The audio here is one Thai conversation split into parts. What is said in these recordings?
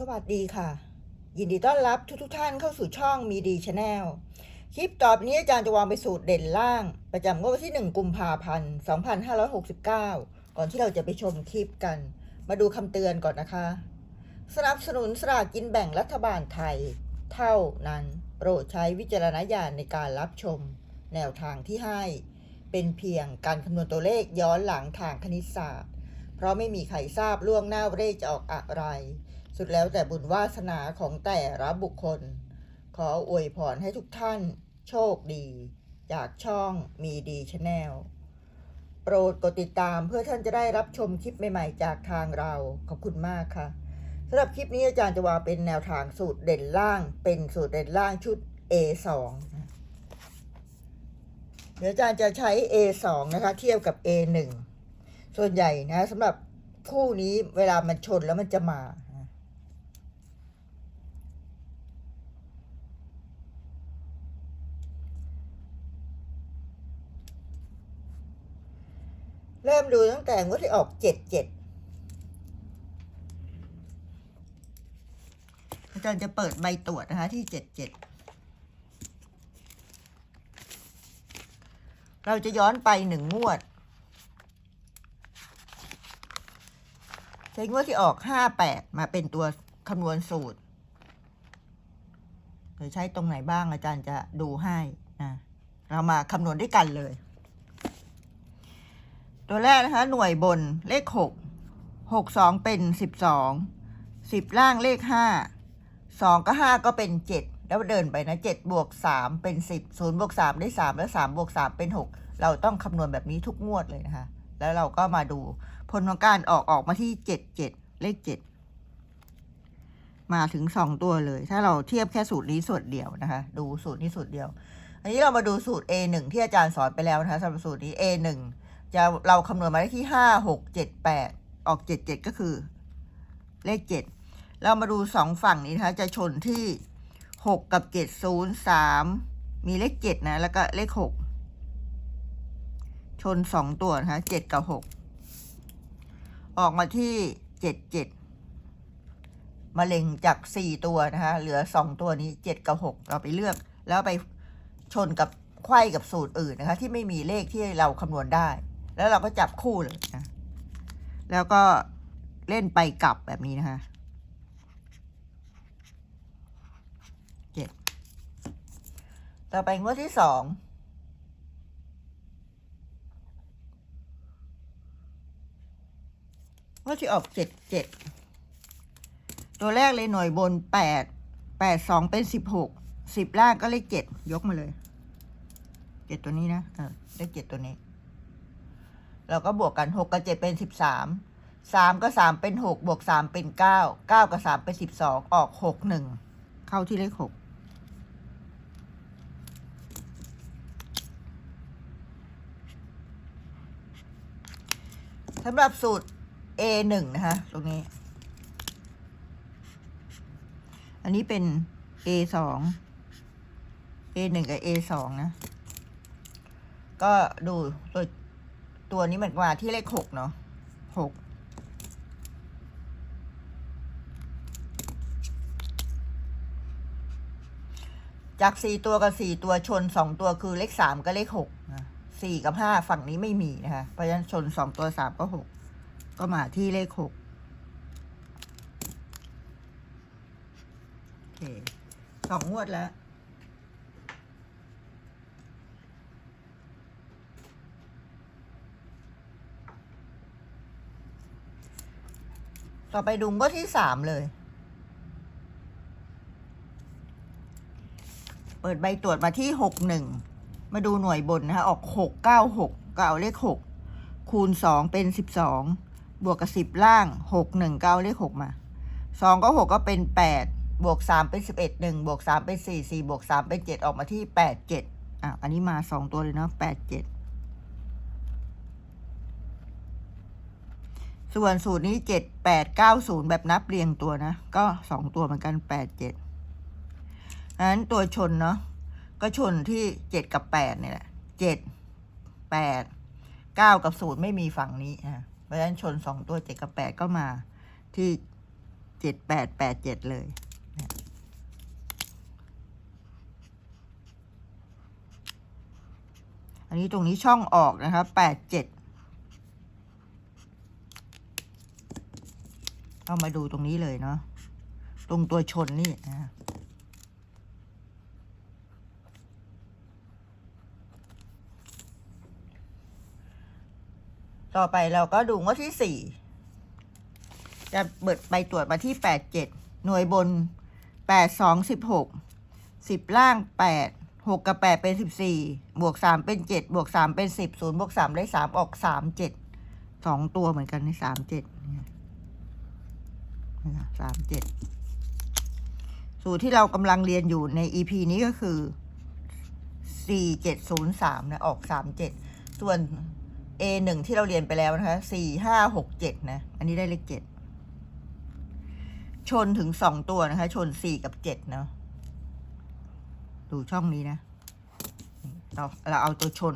สวัสดีค่ะ ยินดีต้อนรับทุกทท่านเข้าสู่ช่องมีดีชาแนลคลิปต่อไปนี้อาจารย์จะวางไปสูตรเด่นล่าง ประจำงวดวันที่ 1 กุมภาพันธ์ 2569 ก่อนที่เราจะไปชมคลิปกัน มาดูคำเตือนก่อนนะคะ สนับสนุนสลากกินแบ่งรัฐบาลไทย เท่านั้นโปรดใช้วิจารณญาณในการรับชม แนวทางที่ให้ เป็นเพียงการคำนวณตัวเลขย้อนหลังทางคณิตศาสตร์ เพราะไม่มีใครทราบล่วงหน้าว่าเลขจะออกอะไร สุดแล้วแต่บุญวาสนาของแต่ละบุคคล ขออวยพรให้ทุกท่านโชคดี จากช่องมีดีชาแนลโปรดกดติดตามเพื่อท่านจะได้รับชมคลิปใหม่ๆ จากทางเรา ขอบคุณมากค่ะสำหรับคลิปนี้อาจารย์จะวางเป็นแนวทางสูตรเด่นล่าง เป็นสูตรเด่นล่างชุด A2 เดี๋ยวอาจารย์จะใช้ A2 นะคะ เทียบกับ A1 ส่วนใหญ่นะสำหรับคู่นี้เวลามันชนแล้วมันจะมา ดูตั้งแต่งวดที่ออกเจ็ดเจ็ดอาจารย์จะเปิดใบตรวจนะคะที่เจ็ดเจ็ดเราจะย้อนไปหนึ่งงวดใช้งวดที่ออกห้าแปดมาเป็นตัวคำนวณสูตรจะใช้ตรงไหนบ้างอาจารย์จะดูให้นะเรามาคำนวณด้วยกันเลย ตัวแรกนะคะ หน่วยบนเลขหกหกสองเป็นสิบสองสิบล่างเลขห้าสองก็ห้าก็เป็นเจ็ดแล้วเดินไปนะเจ็ดบวกสามเป็นสิบศูนย์บวกสามได้สามแล้วสามบวกสามเป็นหกเราต้องคำนวณแบบนี้ทุกงวดเลยนะคะ แล้วเราก็มาดูผลของการออกออกมาที่เจ็ดเจ็ดเลขเจ็ดมาถึงสองตัวเลย ถ้าเราเทียบแค่สูตรนี้สูตรเดียวนะคะ ดูสูตรนี้สูตรเดียว อันนี้เรามาดูสูตร A1 ที่อาจารย์สอนไปแล้วนะคะสำหรับสูตรนี้ A1 จะเราคำนวณมาได้ที่ห้าหกเจ็ดแปดออกเจ็ดเจ็ดก็คือ เลขเจ็ดเรามาดูสองฝั่งนี้นะคะ จะชนที่หกกับเจ็ดศูนย์สามมีเลขเจ็ดนะ แล้วก็เลขหกชนสองตัวนะคะเจ็ดกับหกออกมาที่เจ็ดเจ็ดมาเล็งจากสี่ตัวนะคะเหลือสองตัวนี้เจ็ดกับหกเราไปเลือกแล้วไปชนกับไขว้กับสูตรอื่นนะคะ ที่ไม่มีเลขที่เราคำนวณได้ แล้วเราก็จับคู่เลยนะแล้วก็เล่นไปกลับแบบนี้นะคะเจ็ดต่อไปงวดที่สองงวดที่ออกเจ็ดเจ็ดตัวแรกเลยหน่วยบนแปดแปดสองเป็นสิบหกสิบล่างก็เลขเจ็ดยกมาเลยเจ็ดตัวนี้นะเออเลขเจ็ดตัวนี้ เราก็บวกกันหกกับเจ็ดเป็นสิบสามสามกับสามเป็นหกบวกสามเป็นเก้าเก้ากับสามเป็นสิบสองออกหกหนึ่งเข้าที่เลขหกสำหรับสูตร A หนึ่งนะคะ ตรงนี้ อันนี้เป็น A สอง A หนึ่งกับ A สองนะ ก็ดูตัว ตัวนี้เหมันมาที่เลขหกเนาะหกจากสี่ตัวกับสี่ตัวชนสองตัวคือเลขสามกับเลขหกนะสี่กับห้าฝั่งนี้ไม่มีนะคะเพราะฉะนั้นชนสองตัวสามก็หกก็มาที่เลขหกโอเคสองงวดแล้ว ต่อไปดุงก็ที่สามเลย เปิดใบตรวจมาที่หกหนึ่ง มาดูหน่วยบนนะคะ ออกหกเก้าหกก็เอาเลขหกคูณสองเป็นสิบสองบวกกับสิบล่างหกหนึ่งเก้าเลขหกมาสองก็หกก็เป็นแปดบวกสามเป็นสิบเอ็ดหนึ่งบวกสามเป็นสี่สี่บวกสามเป็นเจ็ดออกมาที่แปดเจ็ดอะอันนี้มาสองตัวเลยเนาะแปดเจ็ด ส่วนสูตรนี้เจ็ดแปดเก้าศูนย์แบบนับเรียงตัวนะ ก็สองตัวเหมือนกันแปดเจ็ดนั้นตัวชนเนาะก็ชนที่เจ็ดกับแปดเนี่ยแหละเจ็ดแปดเก้ากับศูนย์ไม่มีฝั่งนี้อะเพราะฉะนั้นชนสองตัวเจ็ดกับแปดก็มาที่เจ็ดแปดแปดเจ็ดเลยเนี่ยอันนี้ตรงนี้ช่องออกนะครับแปดเจ็ด เอามาดูตรงนี้เลยเนาะตรงตัวชนนี่นะต่อไปเราก็ดูงวดที่สี่จะเปิดใบตรวจมาที่แปดเจ็ดหน่วยบนแปดสองสิบหกสิบล่างแปดหกกับแปดเป็นสิบสี่บวกสามเป็นเจ็ดบวกสามเป็นสิบศูนย์บวกสามได้สามออกสามเจ็ดสองตัวเหมือนกันในสามเจ็ด สามเจ็ดสูตรที่เรากำลังเรียนอยู่ใน EP นี้ก็คือสี่เจ็ดศูนย์สามนะออกสามเจ็ดส่วน A หนึ่งที่เราเรียนไปแล้วนะคะสี่ห้าหกเจ็ดนะ อันนี้ได้เลขเจ็ดชนถึงสองตัวนะคะ ชนสี่กับเจ็ดเนาะดูช่องนี้นะ เราเราเอาตัวชน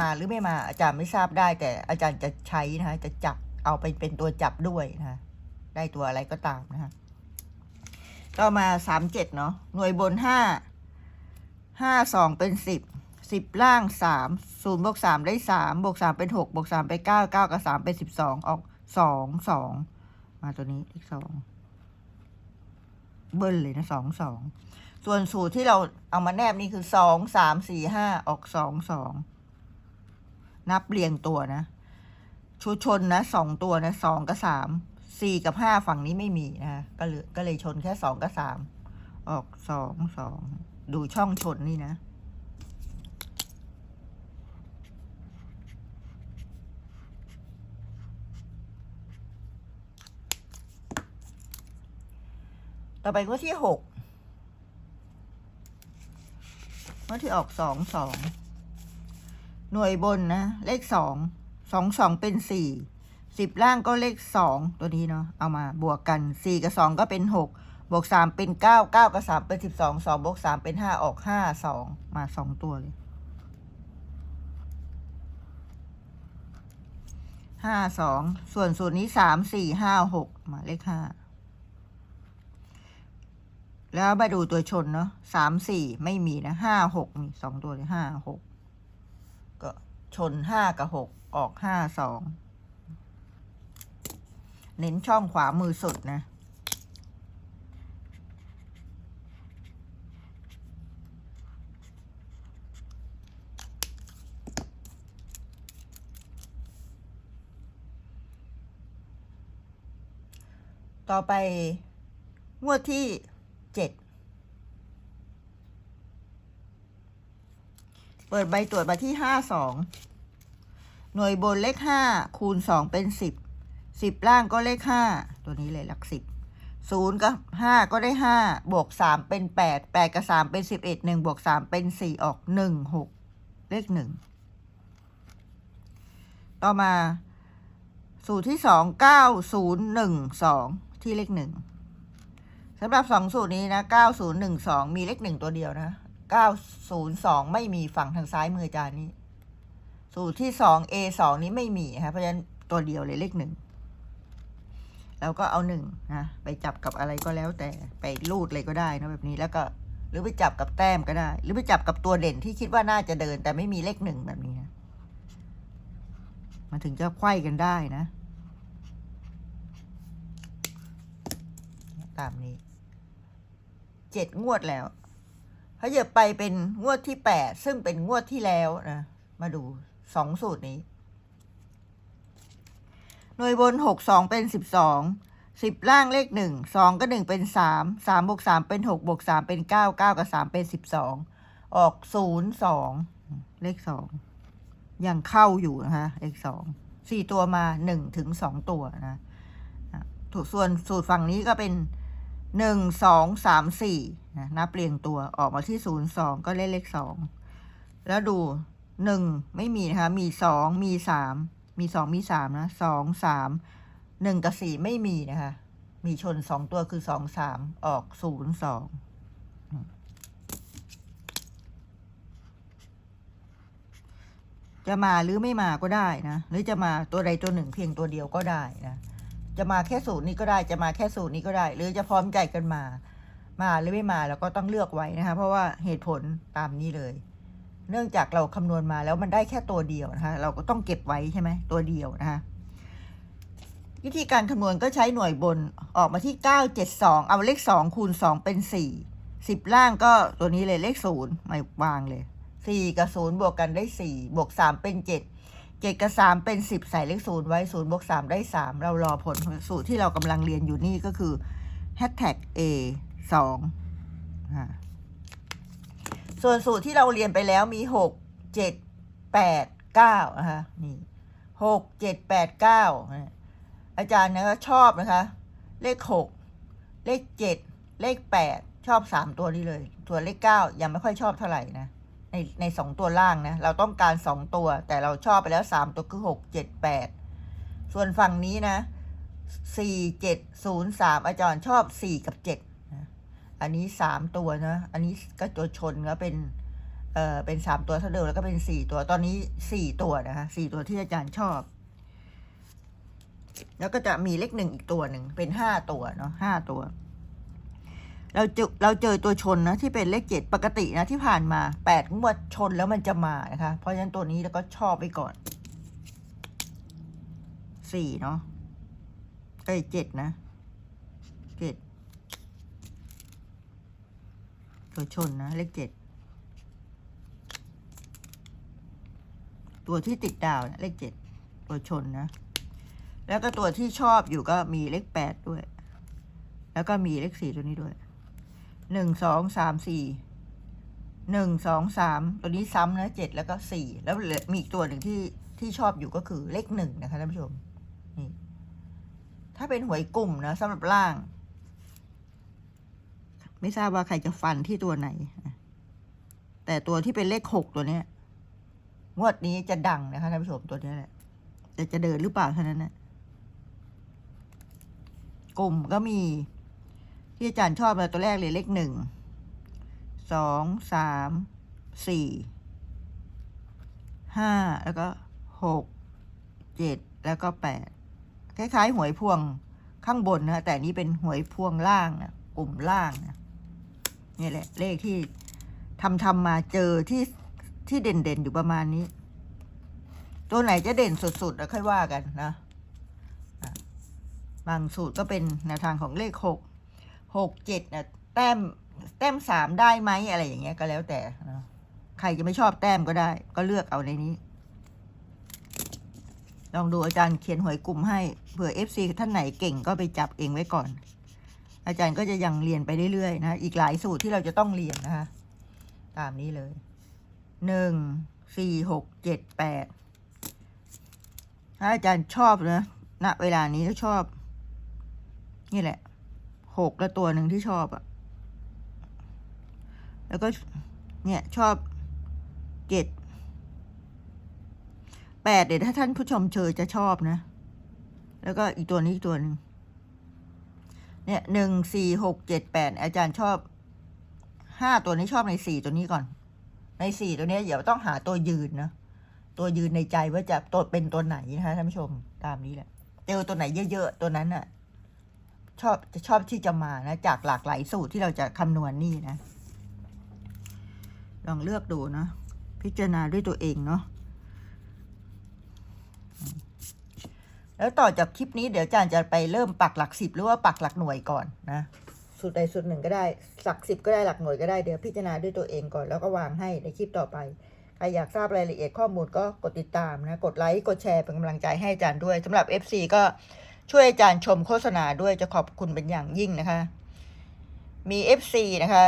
มาหรือไม่มาอาจารย์ไม่ทราบได้ แต่อาจารย์จะใช้นะคะจะจับเอาไปเป็นตัวจับด้วยนะคะได้ตัวอะไรก็ตามนะคะต่อมาสามเจ็ดเนาะหน่วยบนห้าห้าสองเป็นสิบสิบล่างสามศูนย์บวกสามได้สามบวกสามเป็นหกบวกสามเป็นเก้าเก้ากับสามเป็นสิบสองออกสองสองมาตัวนี้เลขสองเบิ้ลเลยนะสองสองส่วนสูตรที่เราเอามาแนบนี่คือสองสามสี่ห้าออกสองสอง นับเรียงตัวนะชุชนนะสองตัวนะสองกับสามสี่กับห้าฝั่งนี้ไม่มีนะก็เลยก็เลยชนแค่สองกับสามออกสองสองดูช่องชนนี่นะต่อไปงวดที่หกงวดที่ออกสองสอง หน่วยบนนะ เลขสองสองสองเป็นสี่สิบล่างก็เลขสองตัวนี้เนาะเอามาบวกกันสี่กับสองก็เป็นหกบวกสามเป็นเก้าเก้ากับสามเป็นสิบสองสองบวกสามเป็นห้าออกห้าสองมาสองตัวเลยห้าสองส่วนสูตรนี้สามสี่ห้าหกมาเลขห้าแล้วมาดูตัวชนเนาะสามสี่ไม่มีนะห้าหกมีสองตัวเลยห้าหก ก็ชนห้ากับหกออกห้าสองเน้นช่องขวามือสุดนะ ต่อไปงวดที่เจ็ด เปิดใบตรวจมาที่ห้าสองหน่วยบนเลขห้าคูณสองเป็นสิบสิบล่างก็เลขห้าตัวนี้เลยหลักสิบศูนย์กับห้าก็ได้ห้าบวกสามเป็นแปดแปดกับสามเป็นสิบเอ็ดหนึ่งบวกสามเป็นสี่ออกหนึ่งหกเลขหนึ่งต่อมา สูตรที่สองเก้าศูนย์หนึ่งสองที่เลขหนึ่งสำหรับสองสูตรนี้นะเก้าศูนย์หนึ่งสองมีเลขหนึ่งตัวเดียวนะ เก้าศูนย์สองไม่มีฝั่งทางซ้ายมืออาจารย์นี้สูตรที่สอง A สองนี้ไม่มีนะคะเพราะฉะนั้นตัวเดียวเลยเลขหนึ่งแล้วก็เอาหนึ่งนะไปจับกับอะไรก็แล้วแต่ไปรูดเลยก็ได้นะแบบนี้แล้วก็หรือไปจับกับแต้มก็ได้ หรือไปจับกับตัวเด่นที่คิดว่าน่าจะเดิน แต่ไม่มีเลขหนึ่งแบบนี้นะมันถึงจะไขว้กันได้นะ ตามนี้เจ็ดงวดแล้ว เหยียบไปเป็นงวดที่แปดซึ่งเป็นงวดที่แล้วนะมาดูสองสูตรนี้ หน่วยบนหกสองเป็นสิบสองสิบล่างเลขหนึ่งสองก็หนึ่งเป็นสามสามบวกสามเป็นหกบวกสามเป็นเก้าเก้ากับสามเป็นสิบสองออกศูนย์สองเลขสองยังเข้าอยู่นะคะเลขสองสี่ตัวมาหนึ่งถึงสองตัวนะอะถูกส่วนสูตรฝั่งนี้ก็เป็น หนึ่งสองสามสี่นะนับเรียงตัวออกมาที่ศูนย์สองก็เลขเลขสองแล้วดูหนึ่งไม่มีนะคะมีสองมีสามมีสองมีสามนะสองสามหนึ่งกับสี่ไม่มีนะคะ มีชนสองตัวคือสองสามออกศูนย์สองจะมาหรือไม่มาก็ได้นะ หรือจะมาตัวใดตัวหนึ่งเพียงตัวเดียวก็ได้นะ จะมาแค่สูตรนี้ก็ได้ จะมาแค่สูตรนี้ก็ได้ หรือจะพร้อมใจกันมา มาหรือไม่มาเราก็ต้องเลือกไว้นะคะ เพราะว่าเหตุผลตามนี้เลย เนื่องจากเราคำนวณมาแล้วมันได้แค่ตัวเดียวนะคะ เราก็ต้องเก็บไว้ใช่ไหมตัวเดียวนะคะวิธีการคำนวณก็ใช้หน่วยบนออกมาที่ 972 เอาเลข 2 คูณ 2 เป็น 4 10 ล่างก็ตัวนี้เลยเลข0ไม่วางเลย 4 กับ 0 บวกกันได้ 4 บวก 3 เป็น 7 7กับ3เป็น10ใส่เลข0ไว้0บวก3ได้3เรารอผลสูตรที่เรากำลังเรียนอยู่นี่ก็คือ hashtag a 2อ่าส่วนสูตรที่เราเรียนไปแล้วมี6 7 8 9นะคะนี่6 7 8 9อาจารย์นะคะชอบนะคะ เลขหกเลขเจ็ดเลขแปดชอบสามตัวนี้เลยส่วเลขเก้ายังไม่ค่อยชอบเท่าไหร่นะ ในในสองตัวล่างนะ เราต้องการสองตัว แต่เราชอบไปแล้วสามตัวคือหกเจ็ดแปดส่วนฝั่งนี้นะสี่เจ็ดศูนย์สามอาจารย์ชอบสี่กับเจ็ดอันนี้สามตัวนะ อันนี้ก็ตัวชนก็เป็น เอ่อ เป็นสามตัวเท่าเดิมแล้วก็เป็นสี่ตัว ตอนนี้สี่ตัวนะคะสี่ตัวที่อาจารย์ชอบ แล้วก็จะมีเลขหนึ่งอีกตัวหนึ่งเป็นห้าตัวเนาะห้าตัว เราเจอเราเจอตัวชนนะที่เป็นเลขเจ็ดปกตินะที่ผ่านมาแปดงวดชนแล้วมันจะมานะคะ เพราะฉะนั้นตัวนี้เราก็ชอบไปก่อนสี่เนาะก็เจ็ดนะเจ็ดตัวชนนะเลขเจ็ดตัวที่ติดดาวนะเลขเจ็ดตัวชนนะ แล้วก็ตัวที่ชอบอยู่ก็มีเลขแปดด้วย แล้วก็มีเลขสี่ตัวนี้ด้วย หนึ่งสองสามสี่หนึ่งสองสามตัวนี้ซ้ำนะเจ็ดแล้วก็สี่แล้วมีอีกตัวหนึ่งที่ที่ชอบอยู่ก็คือเลขหนึ่งนะคะท่านผู้ชมนี่ถ้าเป็นหวยกลุ่มนะสำหรับล่าง ไม่ทราบว่าใครจะฟันที่ตัวไหน แต่ตัวที่เป็นเลขหกตัวเนี้ยงวดนี้จะดังนะคะท่านผู้ชมตัวนี้แหละแต่จะเดินหรือเปล่าเท่านั้นนะกลุ่มก็มี ที่อาจารย์ชอบเลยตัวแรกเลยเลขหนึ่งสองสามสี่ห้าแล้วก็หกเจ็ดแล้วก็แปดคล้ายๆหวยพวงข้างบนนะแต่นี้เป็นหวยพวงล่างนะกลุ่มล่างนะนี่แหละ เลขที่ทำทำมาเจอที่ที่เด่นๆอยู่ประมาณนี้ ตัวไหนจะเด่นสุดๆแล้วค่อยว่ากันนะอะบางสูตรก็เป็นแนวทางของเลขหก หกเจ็ดนะแต้มแต้มสามได้ไหมอะไรอย่างเงี้ยก็แล้วแต่นะใครจะไม่ชอบแต้มก็ได้ ก็เลือกเอาในนี้ ลองดูอาจารย์เขียนหวยกลุ่มให้เผื่อเอฟซีท่านไหนเก่งก็ไปจับเองไว้ก่อน อาจารย์ก็จะยังเรียนไปเรื่อยๆนะ อีกหลายสูตรที่เราจะต้องเรียนนะคะ ตามนี้เลยหนึ่งสี่หกเจ็ดแปดถ้าอาจารย์ชอบนะณเวลานี้ก็ชอบ นี่แหละ หกและตัวหนึ่งที่ชอบอะแล้วก็ เนี่ยชอบเจ็ดแปดเดี๋ยวถ้าท่านผู้ชมเชยจะชอบนะ แล้วก็อีกตัวนี้อีกตัวหนึ่งเนี่ยหนึ่งสี่หกเจ็ดแปดอาจารย์ชอบห้าตัวนี้ชอบในสี่ตัวนี้ก่อน ในสี่ตัวนี้เดี๋ยวต้องหาตัวยืนนะตัวยืนในใจว่าจะตัวเป็นตัวไหนนะคะท่านผู้ชมตามนี้แหละเจอตัวไหนเยอะๆตัวนั้นน่ะ ชอบจะชอบที่จะมานะ จากหลากหลายสูตรที่เราจะคำนวณนี่นะ ลองเลือกดูนะพิจารณาด้วยตัวเองเนาะแล้วต่อจากคลิปนี้เดี๋ยวอาจารย์จะไปเริ่มปักหลักสิบหรือว่าปักหลักหน่วยก่อนนะสูตรใดสูตรหนึ่งก็ได้หลักสิบก็ได้หลักหน่วยก็ได้เดี๋ยวพิจารณาด้วยตัวเองก่อนแล้วก็วางให้ในคลิปต่อไปใครอยากทราบรายละเอียดข้อมูลก็กดติดตามนะ กดไลค์ กดแชร์เป็นกำลังใจให้อาจารย์ด้วยสำหรับ FC ก็ ช่วยอาจารย์ชมโฆษณาด้วยจะขอบคุณเป็นอย่างยิ่งนะคะ มี FC นะคะ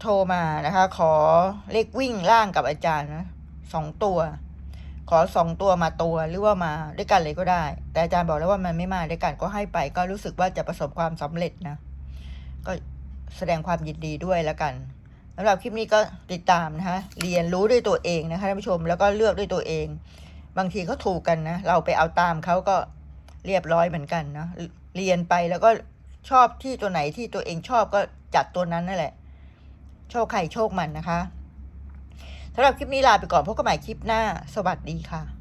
โทรมานะคะ ขอเลขวิ่งล่างกับอาจารย์นะสองตัว ขอสองตัวมาตัวหรือว่ามาด้วยกันเลยก็ได้ แต่อาจารย์บอกแล้วว่ามันไม่มาด้วยกันก็ให้ไป ก็รู้สึกว่าจะประสบความสำเร็จนะ ก็แสดงความยินดีด้วยแล้วกันสำหรับคลิปนี้ก็ติดตามนะคะ เรียนรู้ด้วยตัวเองนะคะท่านผู้ชมแล้วก็เลือกด้วยตัวเอง บางทีเขาถูกกันนะ เราไปเอาตามเขาก็ เรียบร้อยเหมือนกันเนาะเรียนไปแล้วก็ชอบที่ตัวไหนที่ตัวเองชอบก็จัดตัวนั้นนั่นแหละ โชคใครโชคมันนะคะสำหรับคลิปนี้ลาไปก่อนพบกันใหม่คลิปหน้า สวัสดีค่ะ